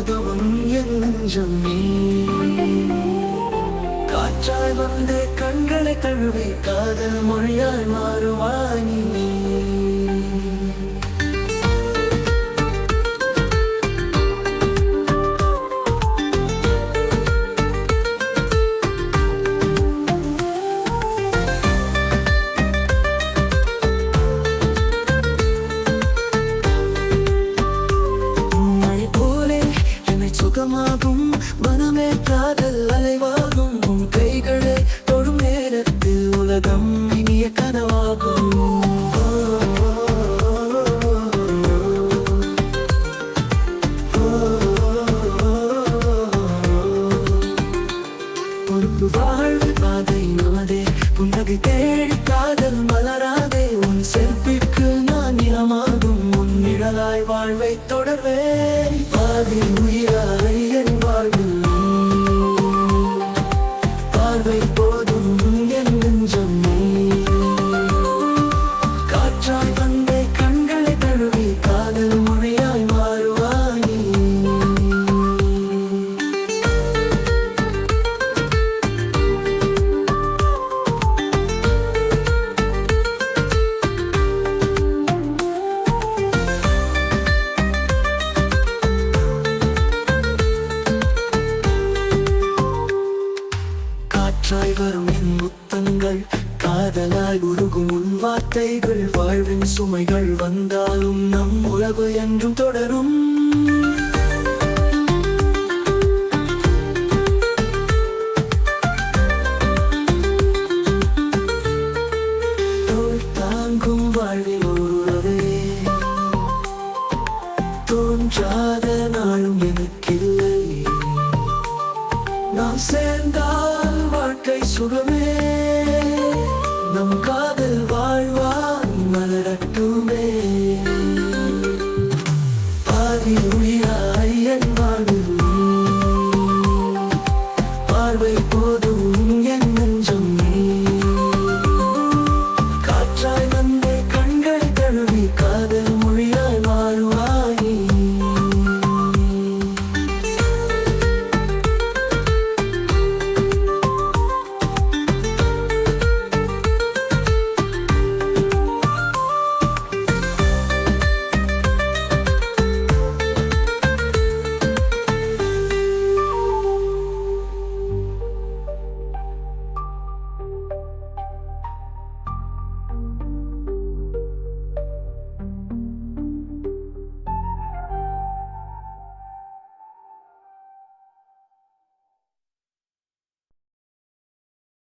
உதவும் எஞ்சமே காற்றாய் வந்து கண்களை தழுவி காதல் மொழியாய் மாறுவாய் நீ சுகமாகும் மனமே காதல் அலைவாகும். உன் கைகளை தொடும் நேரத்தில் உலகம் இனிய கனவாகும். பொறுப்பு வாழ்வு பாதை நமதே. புன்னகை தேடி காதல் மலராதே. உன் செல்பிற்கு நான் இனமாகும். உன் நிழலாய் வாழ்வை தொடர்வே. வருத்தங்கள் காதலாய் உருகும் உன் வார்த்தைகள் வாழ்வின் சுமைகள் வந்தாலும் நம் உறவு என்றும் தொடரும். வாழ்வில் நம் காதல்